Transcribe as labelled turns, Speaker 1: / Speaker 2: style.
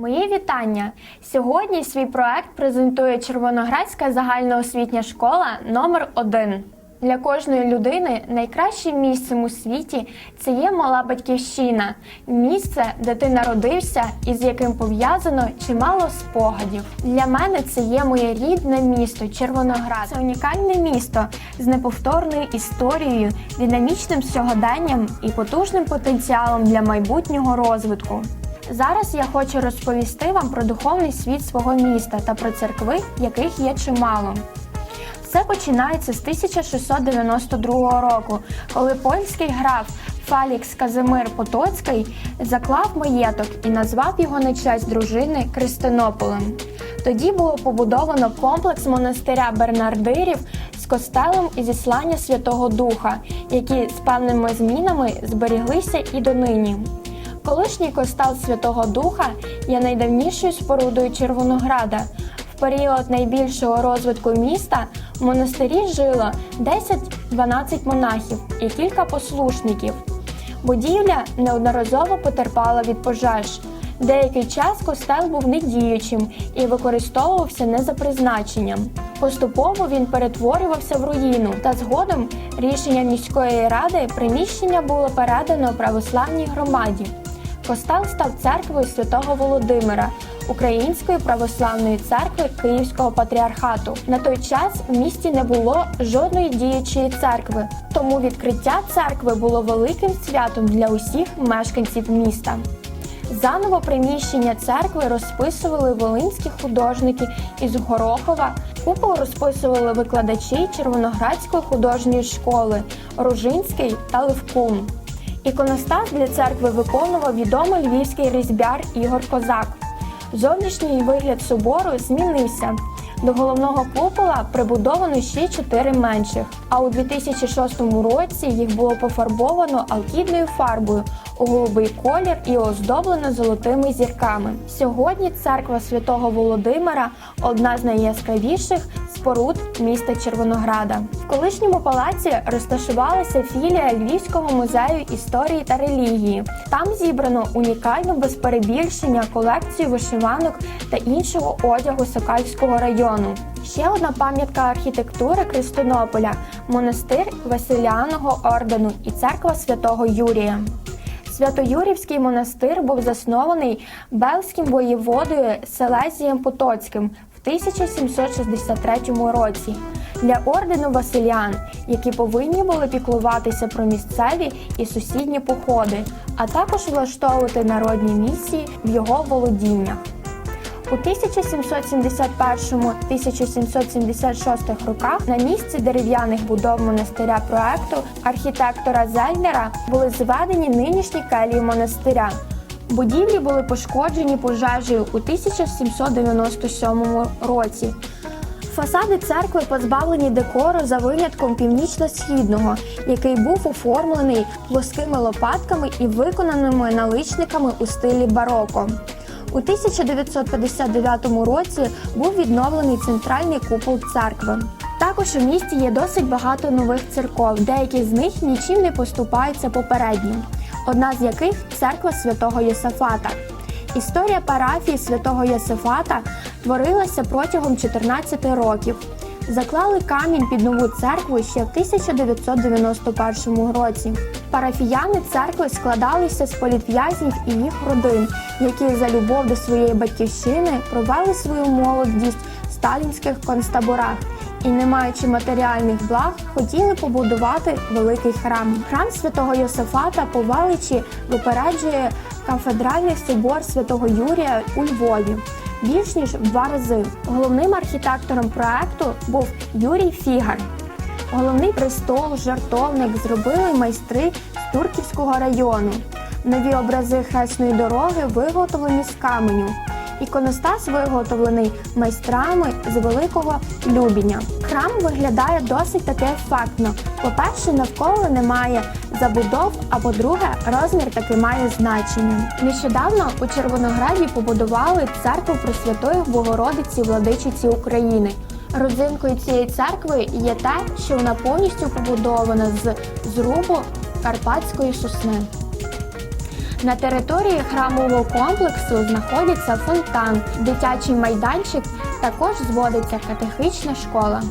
Speaker 1: Мої вітання! Сьогодні свій проект презентує Червоноградська загальноосвітня школа номер 1 Для кожної людини найкращим місцем у світі це є мала батьківщина, місце, де ти народився і з яким пов'язано чимало спогадів. Для мене це є моє рідне місто Червоноград. Це унікальне місто з неповторною історією, динамічним сьогоденням і потужним потенціалом для майбутнього розвитку. Зараз я хочу розповісти вам про духовний світ свого міста та про церкви, яких є чимало. Все починається з 1692 року, коли польський граф Фалікс Казимир Потоцький заклав маєток і назвав його на честь дружини Кристинополем. Тоді було побудовано комплекс монастиря Бернардирів з костелом і зіслання Святого Духа, які з певними змінами зберіглися і донині. Колишній костел Святого Духа є найдавнішою спорудою Червонограда. В період найбільшого розвитку міста в монастирі жило 10-12 монахів і кілька послушників. Будівля неодноразово потерпала від пожеж. Деякий час костел був недіючим і використовувався не за призначенням. Поступово він перетворювався в руїну, та згодом рішенням міської ради приміщення було передано православній громаді. Костел став церквою святого Володимира, Української православної церкви Київського патріархату. На той час в місті не було жодної діючої церкви, тому відкриття церкви було великим святом для усіх мешканців міста. Заново приміщення церкви розписували волинські художники із Горохова. Купол розписували викладачі Червоноградської художньої школи Ружинський та Левкун. Іконостас для церкви виконував відомий львівський різьбяр Ігор Козак. Зовнішній вигляд собору змінився. До головного купола прибудовано ще чотири менших. А у 2006 році їх було пофарбовано алкідною фарбою у голубий колір і оздоблено золотими зірками. Сьогодні церква святого Володимира одна з найяскравіших споруд міста Червонограда. В колишньому палаці розташувалася філія Львівського музею історії та релігії. Там зібрано унікальну без перебільшення колекцію вишиванок та іншого одягу Сокальського району. Ще одна пам'ятка архітектури Кристинополя монастир Василіаного ордену і церква святого Юрія. Святоюрівський монастир був заснований Белським воєводою Селезієм Потоцьким в 1763 році для ордену Василіан, які повинні були піклуватися про місцеві і сусідні походи, а також влаштовувати народні місії в його володіннях. У 1771-1776 роках на місці дерев'яних будов монастиря проекту архітектора Зельнера були зведені нинішні келії монастиря. Будівлі були пошкоджені пожежею у 1797 році. Фасади церкви позбавлені декору за винятком північно-східного, який був оформлений плоскими лопатками і виконаними наличниками у стилі бароко. У 1959 році був відновлений центральний купол церкви. Також у місті є досить багато нових церков, деякі з них нічим не поступаються попереднім. Одна з яких церква святого Йосафата. Історія парафії святого Йосифата творилася протягом 14 років. Заклали камінь під нову церкву ще в 1991 році. Парафіяни церкви складалися з політв'язнів і їх родин, які за любов до своєї батьківщини провели свою молодість в сталінських концтаборах і, не маючи матеріальних благ, хотіли побудувати великий храм. Храм святого Йосифата по величі випереджує кафедральний собор святого Юрія у Львові. Більш ніж в два рази головним архітектором проекту був Юрій Фігар. Головний престол, жартовник зробили майстри з Турківського району. Нові образи хресної дороги виготовлені з каменю. Іконостас виготовлений майстрами з великого Любіня. Храм виглядає досить таки ефектно. По-перше, навколо немає забудов, а по-друге, розмір таки має значення. Нещодавно у Червонограді побудували церкву Пресвятої Богородиці Владичиці України. Родзинкою цієї церкви є те, що вона повністю побудована з зрубу карпатської сосни. На території храмового комплексу знаходиться фонтан, дитячий майданчик, також зводиться катехична школа.